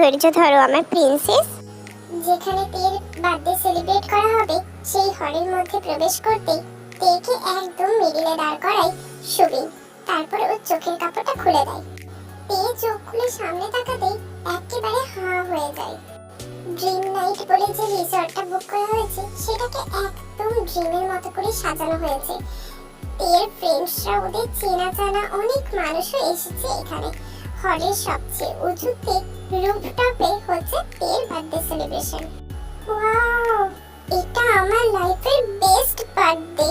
ধৈর্য ধরো আমার প্রিন্সেস যেখানে তের বার্থডে সেলিব্রেট করা হবে, সেই হলের মধ্যে প্রবেশ করতে তেকে একদম মিডিলে দাঁড় করায় সুবিন তারপর ওর চোখের কাপড়টা খুলে দেয়। তে চোখ খুলে সামনে তাকাতেই একেবারে হাঁ হয়ে যায়। ড্রিম নাইট বলে যে রিসর্টটা বুক করা হয়েছে, সেটাকে একদম ড্রিমের মতো করে সাজানো হয়েছে। তের ফ্রেন্ডসরা ওদের চেনা জানা অনেক মানুষও এসেছে এখানে। হলের সবচেয়ে উঁচুতে রুফটপে হচ্ছে তের বার্থডে সেলিব্রেশন ওয়াও এটা আমার লাইফের বেস্ট বার্থডে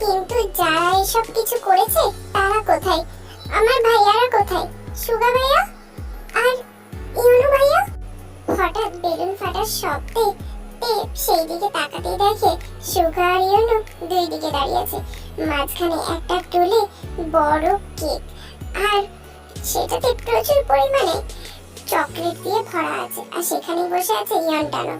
কিন্তু যারা এসব কিছু করেছে, তারা কোথায়? আমার ভাইয়ারা কোথায়? সুগা ভাইয়া? আর ইউনু ভাইয়া? হঠাৎ বেলুন ফাটার শব্দে সেই দিকে তাকাতেই দেখে সুগা আর ইউনু দুই দিকে দাঁড়িয়ে আছে। মাঝখানে একটা টুলে বড় কেক। আর সেটাতে প্রচুর পরিমাণে চকলেট দিয়ে ভরা আছে। আর সেখানে বসে আছে ইয়নটানো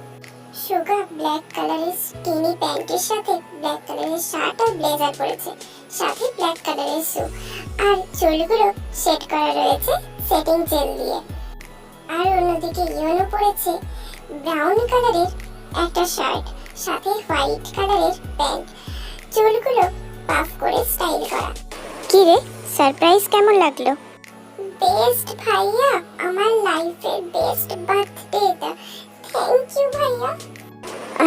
সুগা ব্ল্যাক কালারের স্কিনি প্যান্টের সাথে ব্ল্যাক কালারের শার্ট আর ব্লেজার পরেছে। সাথে ব্ল্যাক কালারের শু আর চুলগুলো সেট করা রয়েছে সেটিং জেল দিয়ে। আর অন্যদিকে ইয়নো পরেছে ব্রাউন কালারের একটা শার্ট সাথে হোয়াইট কালারের প্যান্ট চুলগুলো পাফ করে স্টাইল করা। কি রে সারপ্রাইজ কেমন লাগল? বেস্ট ভাইয়া আমার লাইফের বেস্ট বার্থডে এটা থ্যাংক ইউ ভাইয়া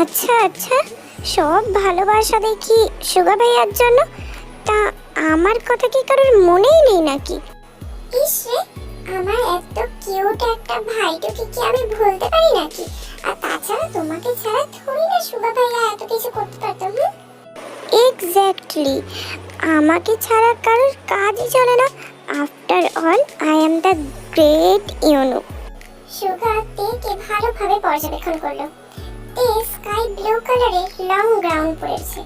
আচ্ছা আচ্ছা সব ভালোবাসা দেখি সুগা ভাইয়ার জন্য? তা আমার কথা কি কারোর মনেই নেই নাকি? ইস আমার এত কিউট একটা ভাইটুকে কি আমি ভুলতে পারি নাকি? আর তাছাড়া তোমাকে ছাড়া থোড়ি না সুগা ভাইয়া এত কিছু করতে পারতাম? এক্স্যাক্টলি আমাকে ছাড়া কারোর কাজই চলে না। After all I am the great Yuno Suga তেকে ভালোভাবে পর্যবেক্ষণ করল। তে স্কাই ব্লু কালারের লং গ্রাউন্ড পরেছে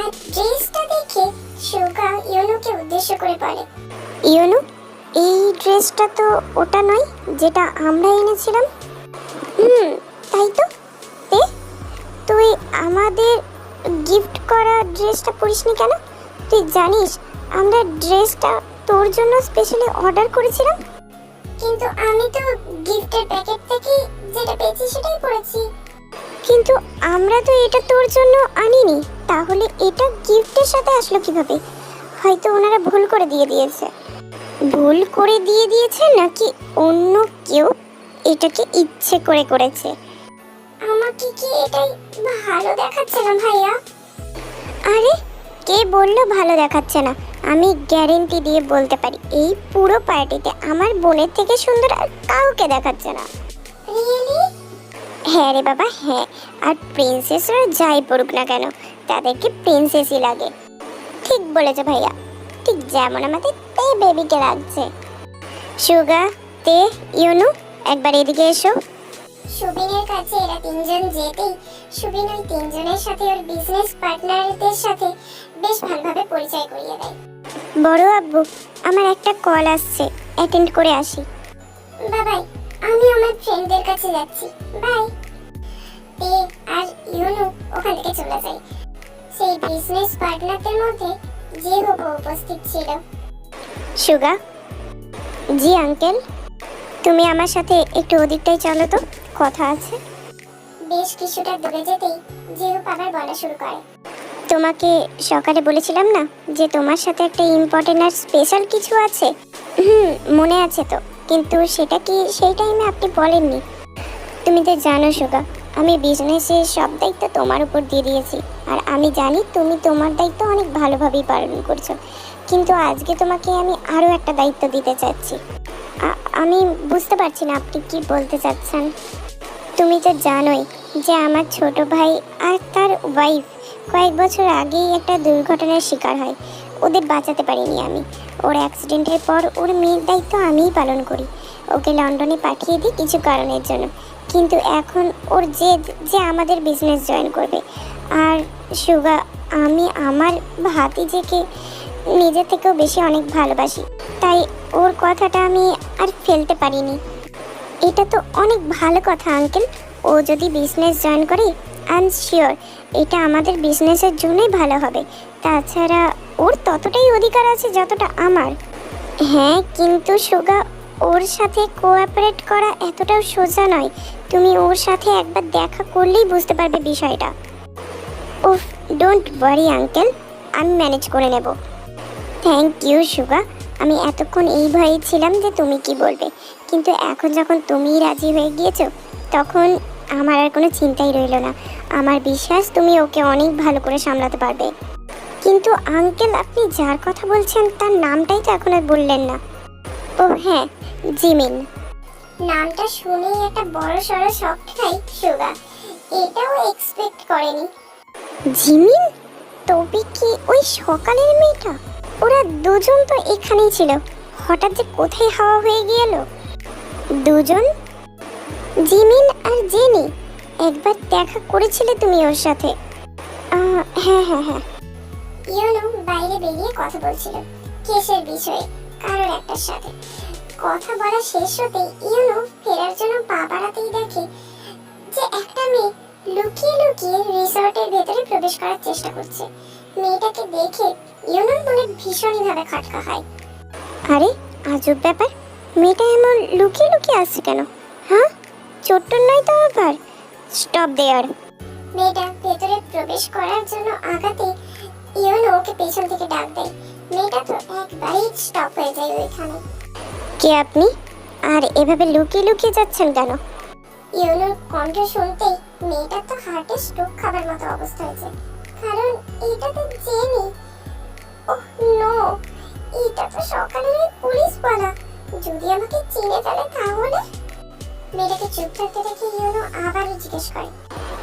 আর ড্রেসটা দেখে সুগা ইউনুকে উদ্দেশ্য করে বলে ইউনো এই ড্রেসটা তো ওটা নয় যেটা আমরা এনেছিলাম। হুম তাই তো। এ তুই আমাদের গিফট করা ড্রেসটা পরিসনি কেন? তুই জানিস আমরা ড্রেসটা তোর জন্য স্পেশালি অর্ডার করেছিলাম। কিন্তু আমি তো গিফটের প্যাকেট থেকে যেটা পেয়েছি সেটাই পরেছি কিন্তু আমরা তো এটা তোর জন্য আনিনি। তাহলে এটা গিফটের সাথে আসলো কীভাবে? হয়তো ওনারা ভুল করে দিয়ে দিয়েছে। ভুল করে দিয়ে দিয়েছে নাকি অন্য কেউ এটাকে ইচ্ছে করে করেছে? আমাকে কি এটাই ভালো দেখাচ্ছে না ভাইয়া? আরে কে বলল ভালো দেখাচ্ছে না? আমি গ্যারেন্টি দিয়ে বলতে পারি এই পুরো পার্টিতে আমার বোনের থেকে সুন্দর আর কাউকে দেখাচ্ছে না। হ্যাঁ রে বাবা হ্যাঁ। আর প্রিন্সেসরা যাই পড়ুক না কেন তাদেরকে প্রিন্সেসই লাগে। ঠিক বলেছে ভাইয়া ঠিক যেমন আমাদের তে বেবিকে লাগছে। সুগা তে ইউনু একবার এদিকে এসো। সুবিনের কাছে এরা তিনজন যেতেই সুবিন ওই তিনজনের সাথে ওর বিজনেস পার্টনারদের সাথে বেশ ভালোভাবে পরিচয় করিয়ে দেয়। বড় আব্বু আমার একটা কল আসছে। অ্যাটেন্ড করে আসি। বাবাই আমি আমার ফ্রেন্ডদের কাছে যাচ্ছি। বাই। তে আর ইউনু ওখান থেকে চলে যায়। সেই বিজনেস পার্টনারদের মধ্যে যে হোক উপস্থিত ছিল। সুগা? জি আঙ্কেল তুমি আমার সাথে একটু ওদিকটাই চলো তো কথা আছে। বেশ কিছুটা দূরে যেতেই জিহু আবার বলা শুরু করে। তোমাকে সকালে বলেছিলাম না যে তোমার সাথে একটা ইম্পর্টেন্ট আর স্পেশাল কিছু আছে? হুম, মনে আছে তো। কিন্তু সেটা কি সেই টাইমে আপনি বলেননি? তুমি তো জানো সুগা, আমি বিজনেসের সব দায়িত্ব তোমার উপর দিয়ে দিয়েছি। আর আমি জানি তুমি তোমার দায়িত্ব অনেক ভালোভাবেই পালন করছ। কিন্তু আজকে তোমাকে আমি আরও একটা দায়িত্ব দিতে চাচ্ছি। আমি বুঝতে পারছি না আপনি কি বলতে চাচ্ছেন। তুমি তো জানোই যে আমার ছোট ভাই আর তার ওয়াইফ কয়েক বছর আগেই একটা দুর্ঘটনার শিকার হয়। ওদের বাঁচাতে পারিনি আমি। ওর অ্যাক্সিডেন্টের পর ওর মেয়ের দায়িত্ব আমিই পালন করি। ওকে লন্ডনে পাঠিয়ে দিই কিছু কারণের জন্য। কিন্তু এখন ওর জেদ যে আমাদের বিজনেস জয়েন করবে। আর সুগা, আমি আমার ভাতিজেকে নিজের থেকেও বেশি অনেক ভালোবাসি। তাই ওর কথাটা আমি আর ফেলতে পারিনি। এটা তো অনেক ভালো কথা আঙ্কেল ও যদি বিজনেস জয়েন করে আই শিওর এটা আমাদের বিজনেসের জন্যই ভালো হবে। তাছাড়া ওর ততটাই অধিকার আছে যতটা আমার। হ্যাঁ কিন্তু সুগা, ওর সাথে কোঅপারেট করা এতটাও সোজা নয়। তুমি ওর সাথে একবার দেখা করলেই বুঝতে পারবে বিষয়টা। উফ ডোন্ট ওয়ারি আঙ্কেল আমি ম্যানেজ করে নেব। থ্যাংক ইউ সুগা। আমি এতক্ষণ এই ভয়ে ছিলাম যে তুমি কি বলবে। কিন্তু এখন যখন তুমিই রাজি হয়ে গিয়েছো তখন আমার আর কোনো চিন্তাই রইল না। আমার বিশ্বাস তুমি ওকে অনেক ভালো করে সামলাতে পারবে। কিন্তু আঙ্কেল, আপনি যার কথা বলছেন, তার নামটাই তো এখন আর বললেন না। ও হ্যাঁ জিমিন। নামটা শুনেই একটা বড় সড়ো শখ খাই, সুগা। এটাও এক্সপেক্ট করেনি। জিমিন? তবে কি ওই সকালের মেয়েটা? ওরা দুজন তো এখানেই ছিল। হঠাৎ যে কোথায় হাওয়া হয়ে গেল দুজন? জিমিন আর জেনি একবার দেখা করেছিলে তুমি ওর সাথে? হ্যাঁ হ্যাঁ হ্যাঁ। ইউনো বাইরে বেরিয়ে কথা বলছিল কেসের বিষয়ে কারোর একটার সাথে। কথা বলা শেষ হতেই ইউনো ফেরার জন্য পা বাড়াতেই দেখে যে একটা মেয়ে লুকিয়ে লুকিয়ে রিসর্টের ভেতরে প্রবেশ করার চেষ্টা করছে। মেয়েটাকে দেখে ইউনোর মনে ভীষণভাবে খটকা হয়। আরে আজব ব্যাপার মেয়েটা এমন লুকিয়ে লুকিয়ে আসছে কেন? হ্যাঁ? ছোট্ট নয় তো আবার? স্টপ দেয়ার মেয়েটা ভেতরে প্রবেশ করার জন্য আগাতে ইউনো ওকে পেছন থেকে ডাক দেয়। মেয়েটা তো একবারেই স্টপ হয়ে যায় ওইখানে। কে আপনি? আর এভাবে লুকিয়ে লুকিয়ে যাচ্ছেন কেন? ইউনোর কণ্ঠ শুনতেই মেয়েটার তো হার্টে স্ট্রোক খাবার মতো অবস্থা হয়েছে। কারণ এটা তো জেনি ওহ নো এটা তো সকালের পুলিশ বলা। যদি আমাকে চিনে ফেলে তাহলে মেয়েটাকে চুপ থাকতে দেখে ইউনো আবারও জিজ্ঞেস করে।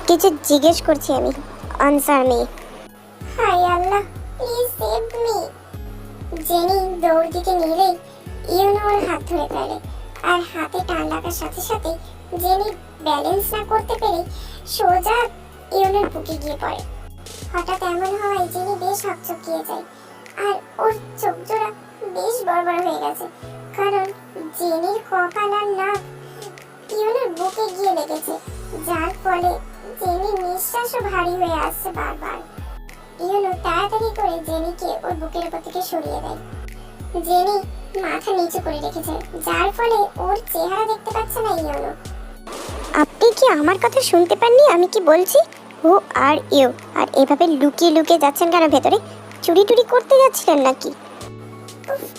কিছু জিজ্ঞেস করছি আমি, আনসার মি হাই আল্লাহ প্লিজ সেভ মি জেনি দৌড় দিকে নিলেই ইউনো ওর হাত ধরে ফেলে। আর হাতে টান লাগার সাথে সাথে জেনি ব্যালেন্স না করতে পেরে সোজা ইউনোর বুকে গিয়ে পড়ে। হঠাৎ এমন হওয়ায় জেনি বেশ হকচকিয়ে যায়। আর ওর চোখ জোড়া বেশ বড় বড় হয়ে গেছে। কারণ জেনির কপাল আর নাক ইউনোর বুকে গিয়ে লেগেছে যার ফলে জেনির নিঃশ্বাসও ভারী হয়ে আসছে বারবার। ইউনো তাড়াতাড়ি করে জেনিকে ওর বুকের উপর থেকে সরিয়ে দেয়। জেনি মাথা নিচু করে রেখেছে যার ফলে ওর চেহারা দেখতে পাচ্ছে না ইউনো। আপনি কি আমার কথা শুনতে পাননি? আমি কি বলছি? ও আর ইউ আর এভাবে লুকিয়ে লুকিয়ে যাচ্ছেন কেন ভেতরে? চুরি টুরি করতে যাচ্ছিলেন নাকি?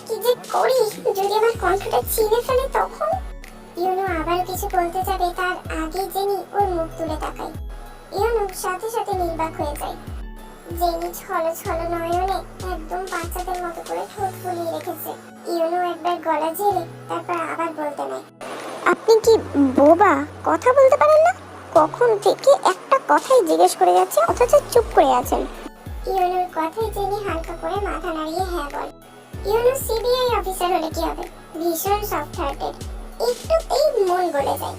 কি যে করি যদি আমার কণ্ঠটা চিনে ফেলে তখন? ইউনো আবার কিছু বলতে যাবে তার আগে জেনি ওর মুখ তুলে তাকায়। ইউনো সাথে সাথে নির্বাক হয়ে যায়। জেনি ছলো ছলো নয়নে একদম বাচ্চাদের মতো করে ঠোঁট ফুলিয়ে রেখেছে। ইউনো একবার গলা ঝেড়ে তারপর আবার বলতে নেয়, আপনি কি বোবা? কথা বলতে পারেন না? কখন থেকে একটা কথাই জিজ্ঞেস করে যাচ্ছে, অথচ চুপ করে আছেন? ইউনোর কথায় জেনি হালকা করে মাথা নাড়িয়ে হ্যাঁ বল। ইউনো সিবিআই অফিসার হলে কি হবে? ভীষণ সফট হার্টেড একটুতেই মন গলে যায়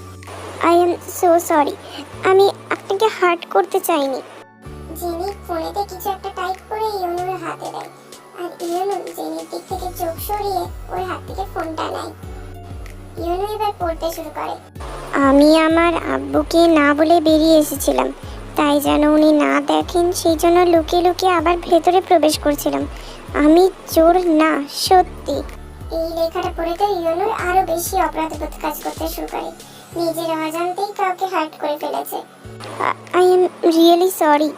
আই এম সো সরি আমি আপনাকে হার্ট করতে চাইনি। জেনি ফোনেতে কিছু একটা টাইপ করে ইউনোর হাতে দেয়। আর ইউনো জেনির দিক থেকে চোখ সরিয়ে ওর হাত থেকে ফোনটা নেয়। ইউনো এবার পড়তে শুরু করে। আমি আমার আব্বুকে না বলে বেরিয়ে এসেছিলাম। তাই যেন উনি না দেখেন, সেই জন্য লুকিয়ে লুকিয়ে আবার ভেতরে প্রবেশ করছিলাম। আমি চোর না, সত্যি। এই লেখাটা পড়ে তো ইউনোর আরও বেশি অপরাধবোধ কাজ করতে শুরু করে। নিজের অজান্তেই কাউকে হার্ট করে ফেলেছে। I am really sorry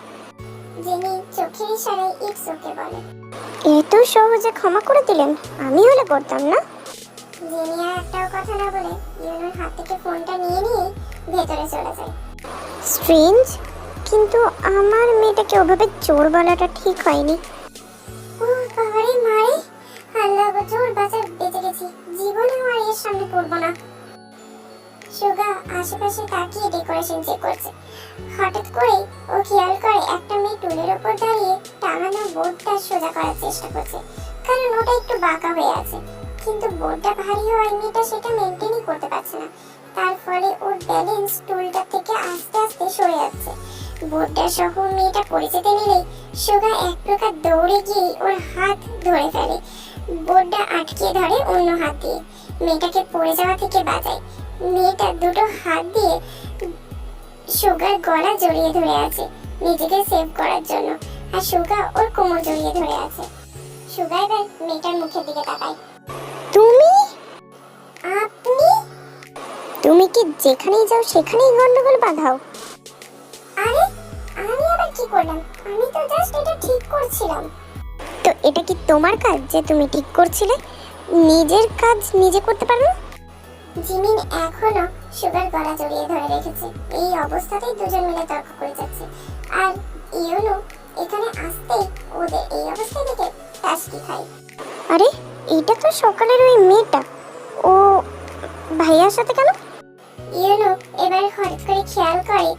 Jenny চোখের ইশারায় ইটস ওকে বলে এত সহজে ক্ষমা করে দিলেন আমি হলে করতাম না। জেনি আর একটাও কথা না বলে ইউনোর হাত থেকে ফোনটা নিয়ে নিয়ে ভেতরে চলে যায়। স্ট্রেঞ্জ কিন্তু আমার মেয়েটাকে ওভাবে চোর বলাটা ঠিক হয়নি। সামনে পড়ব না। সুগা, আশেপাশে তাকিয়ে ডেকোরেশন চেক করছে। হঠাৎ করে ও খেয়াল করে একটা মেয়ে টুলের ওপর দাঁড়িয়ে টাঙানো বোর্ডটা সোজা করার চেষ্টা করছে। কারণ ওটা একটু বাঁকা হয়ে আছে। কিন্তু বোর্ডটা ভারী হওয়ায় মেয়েটা সেটা মেনটেনই করতে পারছে না। তার ফলে ওর ব্যালেন্স টুলটা থেকে আস্তে আস্তে সরে যাচ্ছে। বোর্ডটা সহ মেয়েটা পড়ে যেতে নিলেই সুগা এক প্রকার দৌড়ে গিয়ে ওর হাত ধরে ফেলে। বোর্ডটা আটকে ধরে অন্য হাত দিয়ে। মেয়েটাকে পড়ে যাওয়া থেকে বাঁচায় মেয়েটা দুটো হাত দিয়ে সুগার গলা জড়িয়ে ধরে আছে নিজেকে সেভ করার জন্য। আর সুগা ওর কোমর জড়িয়ে ধরে আছে। সুগা এবার মেয়েটার মুখের দিকে তাকায়। তুমি? আ তুমি কি যেখানেই যাও সেখানেই গন্ডগোল বাঁধাও? আরে আমি আবার কি করলাম? আমি তো জাস্ট এটা ঠিক করছিলাম। তো এটা কি তোমার কাজ যে তুমি ঠিক করছিলে? নিজের কাজ নিজে করতে পারো না? জিমিন এখনও সুগার গলা জড়িয়ে ধরে রেখেছে। এই অবস্থাতেই দুজন মিলে তর্ক করে যাচ্ছে। আর ইউনো এখানে আসতেই ওদের এই অবস্থা দেখে টাসকি খায়। আরে এটা তো সকালের ওই মেয়েটা। ও ভাইয়ার সাথে কেন? ইউনো এবার হঠাৎ করে খেয়াল করে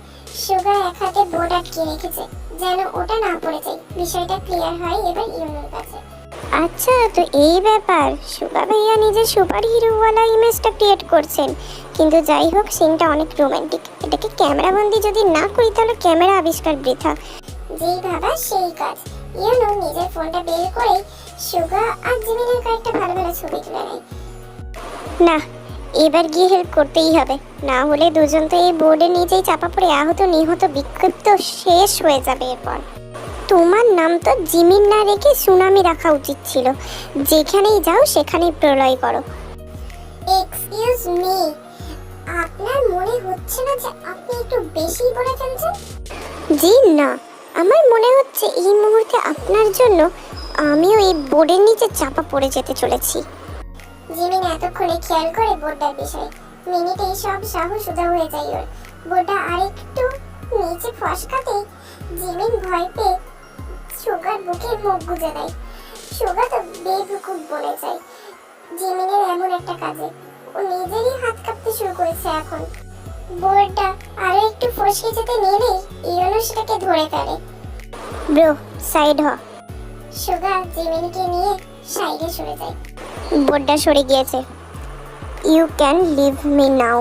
সুগা এক হাতে বোর্ড আটকে রেখেছে, যেন ওটা না পড়ে যায়। বিষয়টা ক্লিয়ার হয় এবার ইউনোর কাছে। আচ্ছা তো এই ব্যাপার। সুগা ভাইয়া নিজের সুপার হিরোওয়ালা ইমেজটা ক্রিয়েট করছেন। কিন্তু যাই হোক সিনটা অনেক রোমান্টিক এটাকে ক্যামেরা বন্দি যদি না করি, তাহলে ক্যামেরা আবিষ্কার বৃথা। যেই ভাবা, সেই কাজ। ইউনো নিজের ফোনটা বের করে সুগা আর জিমিনের কয়েকটা ভালো ভালো ছবি তুলে নেয়। না, এবার গিয়ে হেল্প করতেই হবে। না হলে দুজন তো এই বোর্ডের নিচেই চাপা পড়ে আহত নিহত বিক্ষিপ্ত শেষ হয়ে যাবে এরপর। তোমার নাম তো জিমিন না রেখে সুনামি রাখা উচিত ছিল। যেখানেই যাও সেখানেই প্রলয় করো। এক্সকিউজ মি আপনার মনে হচ্ছে না যে আপনি একটু বেশি বলে ফেলছেন? জি না। আমার মনে হচ্ছে এই মুহূর্তে আপনার জন্য আমিও এই বোর্ডের নিচে চাপা পড়ে যেতে চলেছি। জিমিন এতক্ষণে খেয়াল করে বোর্ডটার বিষয়। মিনিটেই সব সাহস উদা হয়ে যায় ওর। বোর্ডটা আরেকটু নিচে ফসকাতেই জিমিন ভয় পেয়ে সুগার বুকে মুখ গুজে দেয়। সুগা তো বেবুকুব বলে যায় জিমিনের এমন একটা কাজে। ও নিজেরই হাত কাঁপতে শুরু করেছে এখন। বোর্ডটা আরও একটু ফসকে যেতে নিলেই ইয়নো সেটাকে ধরে ফেলে। ব্রো সাইড হ। সুগা জিমিনকে নিয়ে সাইডে সরে যায়। বোর্ডটা সরে গিয়েছে। You can leave me now